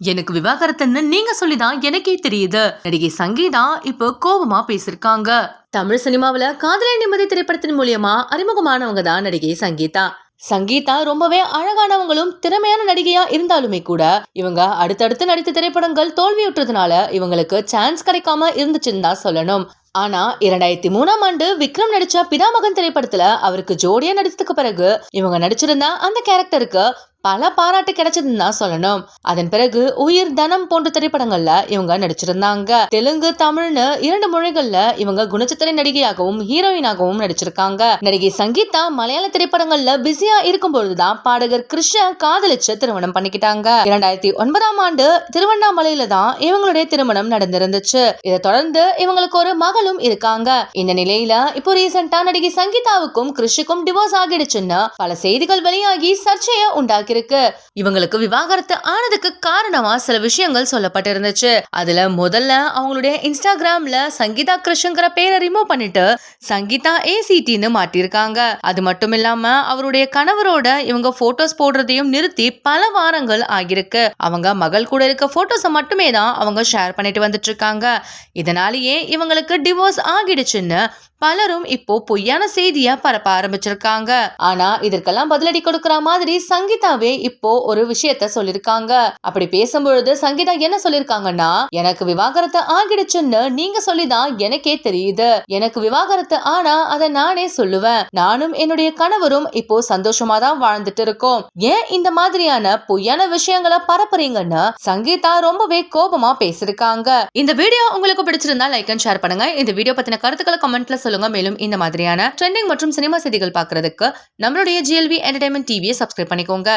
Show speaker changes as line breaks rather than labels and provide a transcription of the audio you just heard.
எனக்கு விவாகரத்துன்னு நீங்க சொல்லிதான் எனக்கே தெரியுது. நடிகை சங்கீதா இப்போ கோபமா பேசிருக்காங்க. தமிழ் சினிமாவில காதலை நிம்மதி திரைப்படத்தின் மூலியமா அறிமுகமானவங்க தான் நடிகை சங்கீதா. சங்கீதா ரொம்பவே அழகானவங்களும் திறமையான நடிகையா இருந்தாலுமே கூட இவங்க அடுத்தடுத்து நடித்த திரைப்படங்கள் தோல்வியுற்றதுனால இவங்களுக்கு சான்ஸ் கிடைக்காம இருந்துச்சுன்னு தான் சொல்லணும். ஆனா இரண்டாயிரத்தி மூணாம் ஆண்டு விக்ரம் நடிச்ச பிதாமகன் திரைப்படத்துல அவருக்கு ஜோடியா நடிச்சதுக்கு பிறகு இவங்க நடிச்சிருந்தா அந்த கேரக்டருக்கு பல பாராட்டு கிடைச்சதுன்னு தான் சொல்லணும். அதன் பிறகு உயிர் தனம் போன்ற திரைப்படங்கள்ல இவங்க நடிச்சிருந்தாங்க. தெலுங்கு தமிழ்னு இரண்டு மொழிகள்ல இவங்க குணச்சித்திரை நடிகையாகவும் ஹீரோயினாகவும் நடிச்சிருக்காங்க. நடிகை சங்கீதா மலையாள திரைப்படங்கள்ல பிஸியா இருக்கும் பொழுதுதான் பாடகர் கிருஷ்ண காதலிச்சு திருமணம் பண்ணிக்கிட்டாங்க. இரண்டாயிரத்தி ஒன்பதாம் ஆண்டு திருவண்ணாமலையில தான் இவங்களுடைய திருமணம் நடந்திருந்துச்சு. இதை தொடர்ந்து இவங்களுக்கு ஒரு மகளும் இருக்காங்க. இந்த நிலையில இப்போ ரீசெண்டா நடிகை சங்கீதாவுக்கும் கிருஷிக்கும் டிவோர்ஸ் ஆகிடுச்சுன்னு பல செய்திகள் வெளியாகி சர்ச்சையை உண்டாக்கியிருக்கு. இவங்களுக்கு விவாகரத்து ஆனதுக்கு காரணமா சில விஷயங்கள் சொல்லப்பட்டிருந்துச்சு. அதுல முதல்ல அவங்களுடைய இன்ஸ்டாகிராம்ல சங்கீதா கிருஷ்ங்கிற பேரை ரிமூவ் பண்ணிட்டு சங்கீதா ஏசிடின்னு மாட்டிருக்காங்க அது மட்டும் இல்லாம அவருடைய கணவரோட இவங்க போட்டோஸ் போடுறதையும் நிறுத்தி பல வாரங்கள் ஆகியிருக்கு. அவங்க மகள் கூட இருக்க போட்டோஸை மட்டுமே தான் அவங்க ஷேர் பண்ணிட்டு வந்துட்டு இருக்காங்க. இதனாலேயே இவங்களுக்கு டிவோர்ஸ் ஆகிடுச்சுன்னு பலரும் இப்போ பொய்யான செய்தியா பரப்ப ஆரம்பிச்சிருக்காங்க. ஆனா இதற்கெல்லாம் பதிலடி கொடுக்கிற மாதிரி சங்கீதாவே இப்போ ஒரு விஷயத்த சொல்லிருக்காங்க. அப்படி பேசும்பொழுது சங்கீதா என்ன சொல்லிருக்காங்கன்னா எனக்கு விவாகரத்து ஆகிடுச்சுன்னு நீங்க சொல்லிதான் எனக்கே தெரியுது. எனக்கு விவாகரத்து ஆனா அதை நானே சொல்லுவேன். நானும் என்னுடைய கணவரும் இப்போ சந்தோஷமா தான் வாழ்ந்துட்டு இருக்கோம் ஏன் இந்த மாதிரியான பொய்யான விஷயங்களை பரப்புறீங்கன்னு சங்கீதா ரொம்பவே கோபமா பேசிருக்காங்க. இந்த வீடியோ உங்களுக்கு பிடிச்சிருந்தா லைக் அண்ட் ஷேர் பண்ணுங்க. இந்த வீடியோ பத்தின கருத்துக்களை கமெண்ட்ல சொல்லுங்க. மேலும் இந்த மாதிரியான ட்ரெண்டிங் மற்றும் சினிமா செய்திகள் பார்க்கறதுக்கு நம்மளுடைய ஜிஎல்வி என்டர்டைன்மெண்ட் டிவியை சப்ஸ்கிரைப் பண்ணிக்கோங்க.